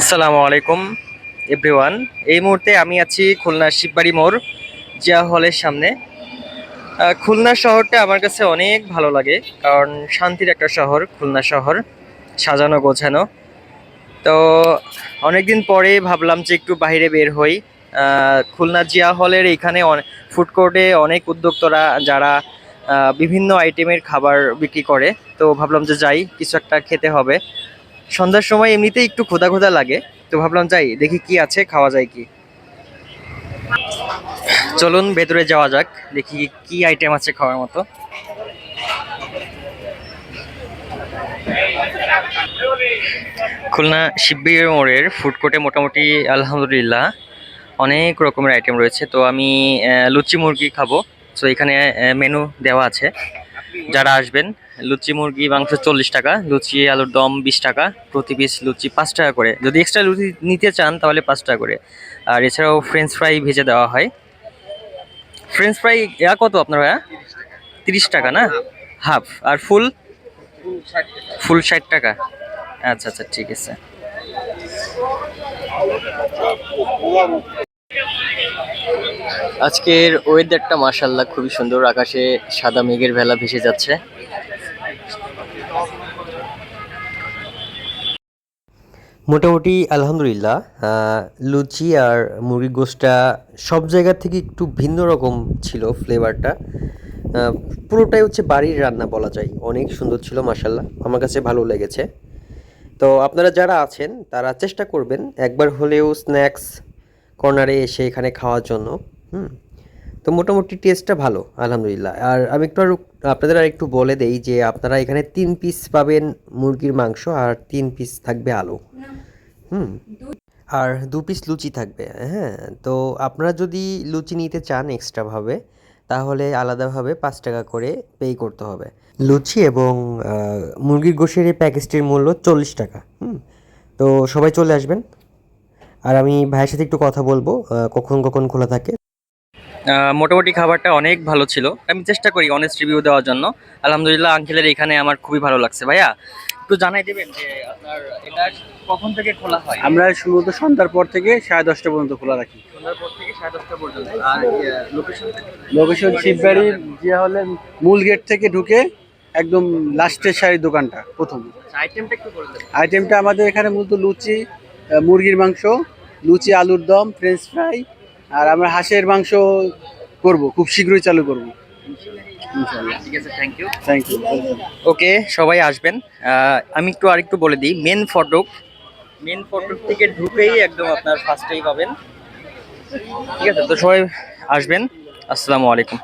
আসসালামু আলাইকুম, এভরিওয়ান। এই মুহূর্তে আমি আছি খুলনা শিববাড়ি মোড়, জিয়া হলের সামনে। খুলনা শহরটা আমার কাছে অনেক ভালো লাগে, কারণ শান্তির একটা শহর, খুলনা শহর, সাজানো গোছানো। তো অনেকদিন পরে ভাবলাম যে একটু বাইরে বের হই। খুলনা জিয়া হলের এখানে ফুড কোর্টে অনেক উদ্যোক্তারা যারা বিভিন্ন আইটেমের খাবার বিক্রি করে। তো ভাবলাম যে যাই, কিছু একটা খেতে হবে। সন্ধ্যার সময় এমনিতেই একটু খোদা খোদা লাগে, তো ভাবলাম যাই, দেখি কি আছে, খাওয়া যায় কি। চলুন, ভেতরে যাওয়া যাক, দেখি কি আইটেম আছে খাওয়ার মতো। খুলনা শিববির মোড়ের ফুড কোর্টে মোটামুটি, আলহামদুলিল্লাহ, অনেক রকমের আইটেম রয়েছে। তো আমি লুচি মুরগি খাব। তো এখানে মেনু দেওয়া আছে। যারা আসবেন, লুচি, মুরগি, মাংস চল্লিশ টাকা, লুচি, আলুর দম বিশ টাকা, প্রতি পিস লুচি পাঁচ টাকা করে। যদি এক্সট্রা লুচি নিতে চান, তাহলে পাঁচ টাকা করে। আর এছাড়াও ফ্রেঞ্চ ফ্রাই ভেজে দেওয়া হয়। ফ্রেঞ্চ ফ্রাই ইয়া কত আপনার ভাইয়া? তিরিশ টাকা না? হাফ আর ফুল ফুল ষাট টাকা। আচ্ছা আচ্ছা ঠিক আছে। আজকের ওয়েদারটা মাশাল্লাহ খুবই সুন্দর। আকাশে সাদা মেঘের ভেলা ভেসে যাচ্ছে। মোটামুটি আলহামদুলিল্লাহ লুচি আর মুরগির গোশটা সব জায়গা থেকে একটু ভিন্ন রকম ছিল ফ্লেভারটা পুরোটাই হচ্ছে বাড়ির রান্না বলা যায়। অনেক সুন্দর ছিল মাসাল্লাহ আমার কাছে ভালো লেগেছে। তো আপনারা যারা আছেন, তারা চেষ্টা করবেন একবার হলেও স্ন্যাক্স কর্নারে এসে এখানে খাওয়ার জন্য। হুম। তো মোটামুটি টেস্টটা ভালো আলহামদুলিল্লাহ। আর আমি একটু আর আপনাদের আর একটু বলে দেই যে আপনারা এখানে তিন পিস পাবেন মুরগির মাংস আর তিন পিস থাকবে আলু। হুম। আর দু পিস লুচি থাকবে হ্যাঁ। তো আপনারা যদি লুচি নিতে চান এক্সট্রাভাবে তাহলে আলাদাভাবে পাঁচ টাকা করে পে করতে হবে। লুচি এবং মুরগির গোশের এই প্যাকেজটির মূল্য চল্লিশ টাকা হুম। তো সবাই চলে আসবেন। আর আমি ভাইয়ের সাথে একটু কথা বলব কখন কখন খোলা থাকে। মোটামুটি খাবারটা অনেক ভালো ছিল। আমি চেষ্টা করি অনেস্ট রিভিউ দেওয়ার জন্য। আলহামদুলিল্লাহ আঙ্কেলের এখানে আমার খুবই ভালো লাগছে। ভাইয়া একটু জানাই দেবেন যে আপনার এটা কখন থেকে খোলা হয়? আমরা শুরুত সন্ধ্যার পর থেকে সাড়ে দশটা পর্যন্ত খোলা রাখি। সন্ধ্যার পর থেকে সাড়ে দশটা পর্যন্ত। আর লোকেশন লোকেশন শিববাড়ির যে হলে মূল গেট থেকে ঢুকে একদম লাস্টের সারির দোকানটা প্রথম। আইটেমটা একটু বলে আইটেমটা আমাদের এখানে মূলত লুচি মুরগির মাংস লুচি আলুর দম ফ্রেঞ্চ ফ্রাই আর আমরা হাঁসের মাংস করব খুব শীঘ্রই চালু করব। ঠিক আছে thank you thank you okay সবাই আসবেন। আমি একটু আরেকটু বলে দিই মেন ফটক মেন ফটক থেকে ঢুকেই একদম আপনার ফার্স্টেই পাবেন। ঠিক আছে তো সবাই আসবেন। আসসালামু আলাইকুম।